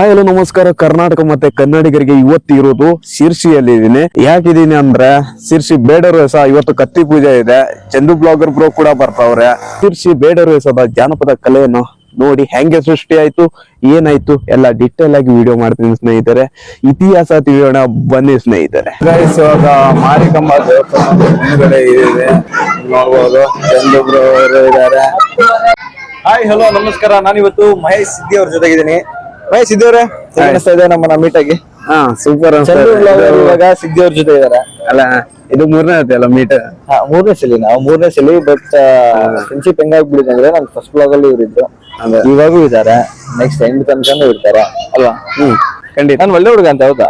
Hi hello ನಮಸ್ಕಾರ. ಕರ್ನಾಟಕ ಮತ್ತೆ ಕನ್ನಡಿಗರಿಗೆ ಇವತ್ತು ಇರೋದು ಶಿರ್ಷಿಯಲ್ಲಿ ಇದೀನಿ. ಯಾಕಿದೀನಿ ಅಂದ್ರೆ ಶಿರ್ಸಿ ಬೇಡರು ವೇಷ ಇವತ್ತು ಕತ್ತಿ ಪೂಜೆ ಇದೆ. ಚಂದು ಬ್ಲಾಗರ್ ಬ್ರೋ ಕೂಡ ಬರ್ತಾವ್ರೆ. ಶಿರ್ಸಿ ಬೇಡರ ವೇಷದ ಜಾನಪದ ಕಲೆಯನ್ನು ನೋಡಿ ಹೆಂಗೆ ಸೃಷ್ಟಿ ಆಯ್ತು, ಏನಾಯ್ತು, ಎಲ್ಲ ಡಿಟೇಲ್ ಆಗಿ ವಿಡಿಯೋ ಮಾಡ್ತೀನಿ ಸ್ನೇಹಿತರೆ. ಇತಿಹಾಸ ತಿಳಿಯೋಣ, ಬನ್ನಿ ಸ್ನೇಹಿತರೆ. ಇವಾಗ ಮಾರಿಕಮ್ಮ ದೇವಸ್ಥಾನ ಹಾಯ್ ಹಲೋ ನಮಸ್ಕಾರ. ನಾನು ಇವತ್ತು ಮಹೇಶ್ ಸಿದ್ದಿ ಅವ್ರ ಜೊತೆಗಿದ್ದೀನಿ. ಮಹೇಶ್ ಸಿದ್ದಿ ಅನಿಸ್ತಾ ಇದೆ ನಮ್ಮನ್ನ ಮೀಟ್ ಆಗಿ. ಹಾ ಸೂಪರ್ ಇವಾಗ ಸಿದ್ದಿಯವ್ರ ಜೊತೆ ಇದಾರೆ. ಅಲ್ಲ ಇದು ಮೂರನೇ ಐತೆ ಅಲ್ಲ ಮೀಟ್ ಹಾ, ಮೂರನೇ ಸಲಿ ನಾವು ಮೂರನೇ ಸಲಿ ಬಟ್ ಫ್ರೆಂಡ್ಶಿಪ್ ಹೆಂಗಾಗ್ಬಿಡಿದೆ ಅಂದ್ರೆ ನಮ್ ಫಸ್ಟ್ ಬ್ಲಾಗ್ ಅಲ್ಲಿ ಇವ್ರಿದ್ರು. ಇವಾಗೂ ಇದಾರೆ ನೆಕ್ಸ್ಟ್ ಎಂಡ್ ತನಕನೂ ಇರ್ತಾರೆ. ಅಲ್ವಾ? ಹ್ಮ್ ಖಂಡಿತ. ನಾನು ಒಳ್ಳೆ ಹುಡುಗ ಅಂತ ಹೌದಾ?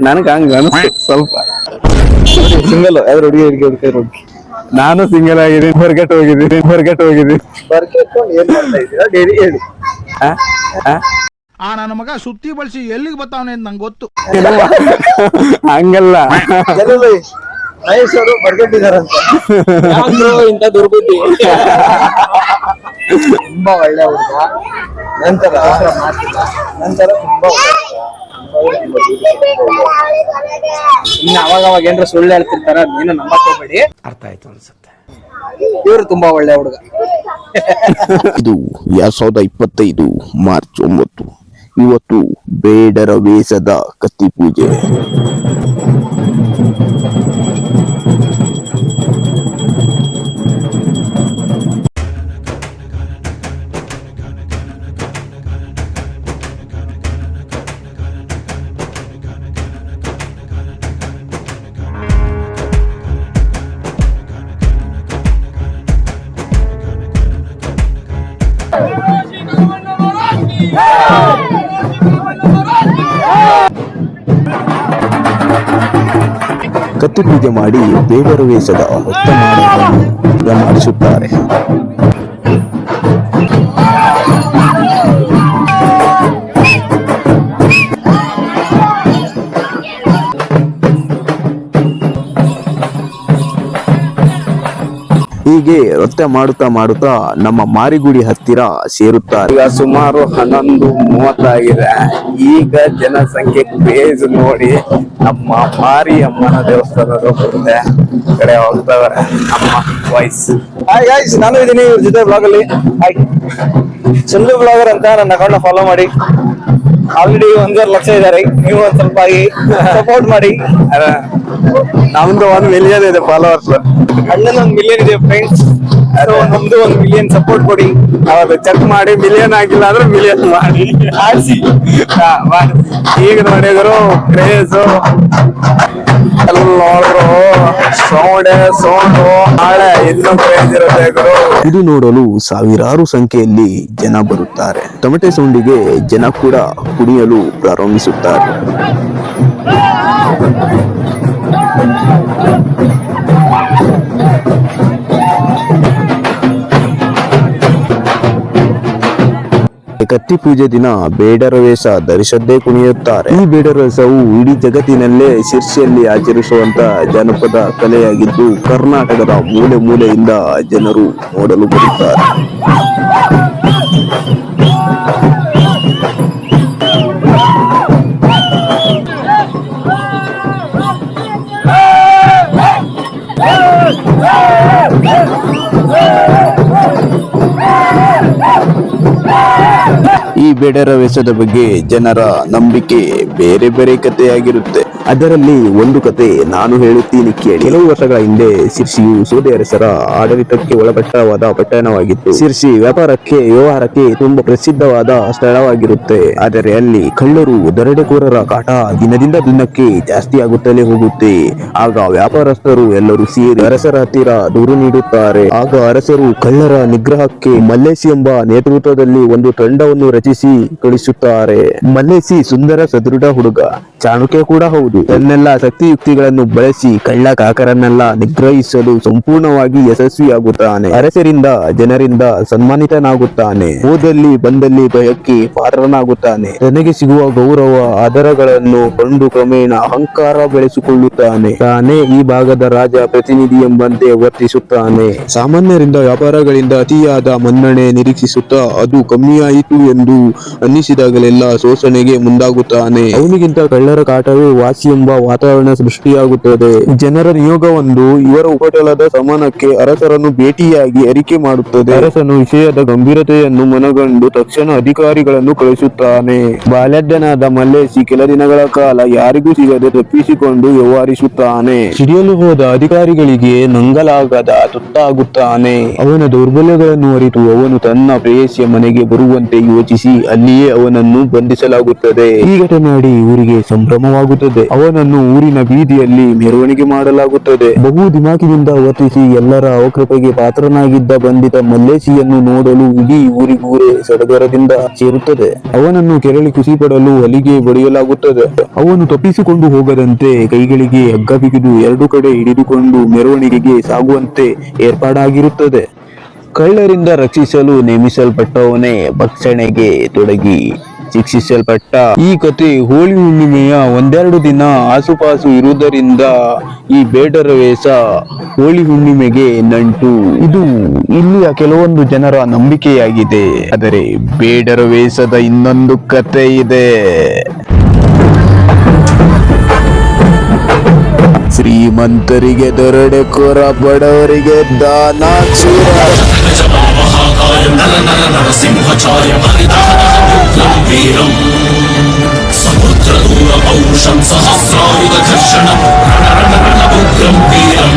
ನನಗೆ ಹಂಗ ಸ್ವಲ್ಪ. ಸಿಂಗಲ್ ಯಾವ್ದು ಹುಡುಗಿ ಹುಡುಗಿ ಹುಡುಗಿ ಹುಡುಗಿ? ನಾನು ಸಿಂಗಲ್ ಆಗಿದ್ದೀನಿ ಹೊರಗಟ್ಟು ಹೋಗಿದ್ದೀನಿ ಹೊರಗಟ್ಟು ಹೋಗಿದ್ದೀನಿ. ಹೊರ್ಗೆಟ್ ಏನ್ ಮಾಡ್ತಾ ಇದ್ದೀರಾ ಡೈಲಿ ಹೇಳಿ. ಆ? ಆ? ಆ ನನ್ನ ಮಗ ಸುತ್ತಿ ಬಳಸಿ ಎಲ್ಲಿಗೆ ಬರ್ತಾವನೆ ಅಂತ ನಂಗೆ ಗೊತ್ತು. ಹಂಗಲ್ಲ. ಮಹೇಶ್ ಅವರು ಬರ್ಗೆಟ್ ಇಂತ ದುರ್ಬುದ್ಧಿ. ತುಂಬಾ ಒಳ್ಳೆ ಹುಡುಗ. ನಂತರ ನಂತರ ತುಂಬಾ ಇನ್ನು ಅವಾಗ ಅವಾಗ ಏನ್ರ ಸುಳ್ಳು ಹೇಳ್ತಿರ್ತಾರ ನೀನು ನಂಬಕ್ ಹೋಗ್ಬೇಡಿ ಅರ್ಥ ಆಯ್ತು ಅನ್ಸುತ್ತೆ. ಇವ್ರು ತುಂಬಾ ಒಳ್ಳೆ ಹುಡುಗ. ಇದು ಎರಡ್ ಸಾವಿರದ ಇಪ್ಪತ್ತೈದು ಮಾರ್ಚ್ ಒಂಬತ್ತು. ಇವತ್ತು ಬೇಡರ ವೇಷದ ಕತ್ತಿ ಪೂಜೆ ಕತ್ತಿ ಪೂಜೆ ಮಾಡಿ ದೇವರು ವೇಷದ ಹೊತ್ತ ಮಾಡಿಸುತ್ತಾರೆ. ಹೀಗೆ ನೃತ್ಯ ಮಾಡುತ್ತಾ ಮಾಡುತ್ತಾ ನಮ್ಮ ಮಾರಿಗುಡಿ ಹತ್ತಿರ ಸೇರುತ್ತಾರೆ ಈಗ ಸುಮಾರು ಹನ್ನೊಂದು ಮೂವತ್ತಾಗಿದೆ. ಈಗ ಜನಸಂಖ್ಯೆ ಕ್ರೇಜ್ ನೋಡಿ ನಮ್ಮ ಮಾರಿ ಅಮ್ಮನ ದೇವಸ್ಥಾನದ ಮುಂದೆ ಕಡೆ ಹೋಗ್ತವ್ರೆ ನಮ್ಮ ವಾಯ್ಸ್ ಹಾಯ್ ಗಾಯ್ಸ್ ನಾನು ಇದೀನಿ ಇವ್ರ ಜೊತೆ ಬ್ಲಾಗಲ್ಲಿ ಹಾಯ್ ಚಂದು ಬ್ಲಾಗರ್ ಅಂತ ನನ್ನ ಅಕೌಂಟ್ ಫಾಲೋ ಮಾಡಿ. ಆಲ್ರೆಡಿ ಒಂದೂವರೆ ಲಕ್ಷ ಇದಾರೆ. ನೀವು ಒಂದ್ ಸ್ವಲ್ಪ ಸಪೋರ್ಟ್ ಮಾಡಿ. ನಮ್ದು ಒಂದ್ ಮಿಲಿಯನ್ ಇದೆ ಫಾಲೋವರ್ಸ್ ಅಣ್ಣನ ಒಂದ್ ಮಿಲಿಯನ್ ಇದೆ ಫ್ರೆಂಡ್ಸ್ ನಮ್ದು ಒಂದು ಮಿಲಿಯನ್ ಸಪೋರ್ಟ್ ಕೊಡಿ. ಅವಾಗ ಚೆಕ್ ಮಾಡಿ ಮಿಲಿಯನ್ ಆಗಿಲ್ಲ ಅಂದ್ರೆ ಮಿಲಿಯನ್ ಮಾಡಿ. ಆಸಿ. ಈಗ ನೋಡಿದ್ರು ಕ್ರೇಜ್ ನೋಡ್ರು ಸೌಂಡ್ ಸೌಂಡ್ ನಾಳೆ ಇನ್ನೂ ಕ್ರೇಜ್ ಇರುತ್ತೆ ಗುರು. ಇದು ನೋಡಲು ಸಾವಿರಾರು ಸಂಖ್ಯೆಯಲ್ಲಿ ಜನ ಬರುತ್ತಾರೆ. ಟೊಮೆಟೊ ಸೌಂಡಿಗೆ ಜನ ಕೂಡ ಕುಡಿಯಲು ಪ್ರಾರಂಭಿಸುತ್ತಾರೆ. ಕತ್ತಿ ಪೂಜೆ ದಿನ ಬೇಡರ ವೇಷ ಧರಿಸದ್ದೇ ಕುಣಿಯುತ್ತಾರೆ. ಈ ಬೇಡರ ವೇಷವು ಇಡೀ ಜಗತ್ತಿನಲ್ಲೇ ಶಿರ್ಷಿಯಲ್ಲಿ ಆಚರಿಸುವಂತ ಜನಪದ ಕಲೆಯಾಗಿದ್ದು ಕರ್ನಾಟಕದ ಮೂಲೆ ಮೂಲೆಯಿಂದ ಜನರು ನೋಡಲು ಬರುತ್ತಾರೆ. ಬೇಡರ ವೇಷದ ಬಗ್ಗೆ ಜನರ ನಂಬಿಕೆ ಬೇರೆ ಬೇರೆ ಕಥೆಯಾಗಿರುತ್ತೆ. ಅದರಲ್ಲಿ ಒಂದು ಕತೆ ನಾನು ಹೇಳುತ್ತೀನಿ ಕೇಳಿ. ಕೆಲವು ವರ್ಷಗಳ ಹಿಂದೆ ಶಿರ್ಷಿಯು ಸೋದೆ ಅರಸರ ಆಡಳಿತಕ್ಕೆ ಒಳಪಟ್ಟವಾದ ಪಟ್ಟಣವಾಗಿತ್ತು. ಶಿರ್ಷಿ ವ್ಯಾಪಾರಕ್ಕೆ, ವ್ಯವಹಾರಕ್ಕೆ ತುಂಬಾ ಪ್ರಸಿದ್ಧವಾದ ಸ್ಥಳವಾಗಿರುತ್ತೆ. ಆದರೆ ಅಲ್ಲಿ ಕಳ್ಳರು ದರೋಡೆಕೋರರ ಕಾಟ ದಿನದಿಂದ ದಿನಕ್ಕೆ ಜಾಸ್ತಿ ಆಗುತ್ತಲೇ ಹೋಗುತ್ತೆ. ಆಗ ವ್ಯಾಪಾರಸ್ಥರು ಎಲ್ಲರೂ ಸೇರಿ ಅರಸರ ಹತ್ತಿರ ದೂರು ನೀಡುತ್ತಾರೆ. ಆಗ ಅರಸರು ಕಳ್ಳರ ನಿಗ್ರಹಕ್ಕೆ ಮಲ್ಲೇಶಿ ಎಂಬ ನೇತೃತ್ವದಲ್ಲಿ ಒಂದು ತಂಡವನ್ನು ರಚಿಸಿ ಕಳಿಸುತ್ತಾರೆ. ಮಲ್ಲೇಶಿ ಸುಂದರ ಸದೃಢ ಹುಡುಗ. ಚಾಣಕ್ಯ ಕೂಡ ಹೌದು. ತನ್ನೆಲ್ಲ ಶಕ್ತಿಯುಕ್ತಿಗಳನ್ನು ಬಳಸಿ ಕಳ್ಳ ಕಾಕರನ್ನೆಲ್ಲ ನಿಗ್ರಹಿಸಲು ಸಂಪೂರ್ಣವಾಗಿ ಯಶಸ್ವಿಯಾಗುತ್ತಾನೆ. ಅರಸರಿಂದ, ಜನರಿಂದ ಸನ್ಮಾನಿತನಾಗುತ್ತಾನೆ. ಹೋದಲ್ಲಿ, ಬಂದಲ್ಲಿ ಭಯಕ್ಕೆ ಪಾತ್ರನಾಗುತ್ತಾನೆ. ತನಗೆ ಸಿಗುವ ಗೌರವ ಆಧಾರಗಳನ್ನು ಕಂಡು ಕ್ರಮೇಣ ಅಹಂಕಾರ ಬೆಳೆಸಿಕೊಳ್ಳುತ್ತಾನೆ. ತಾನೇ ಈ ಭಾಗದ ರಾಜ ಪ್ರತಿನಿಧಿ ಎಂಬಂತೆ ವರ್ತಿಸುತ್ತಾನೆ. ಸಾಮಾನ್ಯರಿಂದ ವ್ಯಾಪಾರಗಳಿಂದ ಅತಿಯಾದ ಮನ್ನಣೆ ನಿರೀಕ್ಷಿಸುತ್ತಾ ಅದು ಕಮ್ಮಿಯಾಯಿತು ಎಂದು ಅನ್ನಿಸಿದಾಗಲೆಲ್ಲ ಶೋಷಣೆಗೆ ಮುಂದಾಗುತ್ತಾನೆ. ಅವನಿಗಿಂತ ಕಳ್ಳರ ಕಾಟವೇ ವಾಸಿ ಎಂಬ ವಾತಾವರಣ ಸೃಷ್ಟಿಯಾಗುತ್ತದೆ. ಜನರ ನಿಯೋಗವೊಂದು ಇವರ ಉಪಟಳದ ಸಮಾನಕ್ಕೆ ಅರಸರನ್ನು ಭೇಟಿಯಾಗಿ ಅರಿಕೆ ಮಾಡುತ್ತದೆ. ಅರಸನು ವಿಷಯದ ಗಂಭೀರತೆಯನ್ನು ಮನಗಂಡು ತಕ್ಷಣ ಅಧಿಕಾರಿಗಳನ್ನು ಕಳಿಸುತ್ತಾನೆ ಬಾಲ್ಯಜ್ಞನಾದ ಮಲ್ಲೇಶಿ ಕೆಲ ದಿನಗಳ ಕಾಲ ಯಾರಿಗೂ ಸಿಗದೆ ತಪ್ಪಿಸಿಕೊಂಡು ವ್ಯವಹರಿಸುತ್ತಾನೆ. ಸಿಡಿಯಲು ಹೋದ ಅಧಿಕಾರಿಗಳಿಗೆ ನಂಗಲಾಗದ ತುತ್ತಾಗುತ್ತಾನೆ. ಅವನ ದೌರ್ಬಲ್ಯಗಳನ್ನು ಅರಿತು ಅವನು ತನ್ನ ಪ್ರೇಯಸಿಯ ಮನೆಗೆ ಬರುವಂತೆ ಯೋಚಿಸಿ ಅಲ್ಲಿಯೇ ಅವನನ್ನು ಬಂಧಿಸಲಾಗುತ್ತದೆ. ಈ ಘಟನೆ ಊರಿಗೆ ಸಂಭ್ರಮವಾಗುತ್ತದೆ. ಅವನನ್ನು ಊರಿನ ಬೀದಿಯಲ್ಲಿ ಮೆರವಣಿಗೆ ಮಾಡಲಾಗುತ್ತದೆ. ಬಹು ದಿಮಾಕಿನಿಂದ ವರ್ತಿಸಿ ಎಲ್ಲರ ಅವಕೃಪೆಗೆ ಪಾತ್ರನಾಗಿದ್ದ ಬಂಧಿತ ಮಲ್ಲೇಶಿಯನ್ನು ನೋಡಲು ಇಡೀ ಊರಿಗೂರೇ ಸಡಗರದಿಂದ ಸೇರುತ್ತದೆ. ಅವನನ್ನು ಕೆರಳಿ ಖುಷಿ ಪಡಲು ಹಲಿಗೆ ಬಡಿಯಲಾಗುತ್ತದೆ. ಅವನು ತಪ್ಪಿಸಿಕೊಂಡು ಹೋಗದಂತೆ ಕೈಗಳಿಗೆ ಹಗ್ಗ ಬಿಗಿದು ಎರಡು ಕಡೆ ಹಿಡಿದುಕೊಂಡು ಮೆರವಣಿಗೆಗೆ ಸಾಗುವಂತೆ ಏರ್ಪಾಡಾಗಿರುತ್ತದೆ. ಕಳ್ಳರಿಂದ ರಕ್ಷಿಸಲು ನೇಮಿಸಲ್ಪಟ್ಟವನೇ ಭಕ್ಷಣೆಗೆ ತೊಡಗಿ. ಶಿಕ್ಷಿಸಲ್ಪಟ್ಟ ಈ ಕತೆ ಹೋಳಿ ಹುಣ್ಣಿಮೆಯ ಒಂದೆರಡು ದಿನ ಆಸುಪಾಸು ಇರುವುದರಿಂದ ಈ ಬೇಡರ ವೇಷ ಹೋಳಿ ಹುಣ್ಣಿಮೆಗೆ ನಂಟು. ಇದು ಇಲ್ಲಿಯ ಕೆಲವೊಂದು ಜನರ ನಂಬಿಕೆಯಾಗಿದೆ. ಆದರೆ ಬೇಡರ ವೇಷದ ಇನ್ನೊಂದು ಕತೆ ಇದೆ. ಶ್ರೀಮಂತರಿಗೆ ದೊರಡೆಕೋರ ಬಡವರಿಗೆ ഗംഭീരം സമുദ്രദൂര പൗരുഷം സഹസ്രായുധ ഘർഷണം രണരണരണവും ഗംഭീരം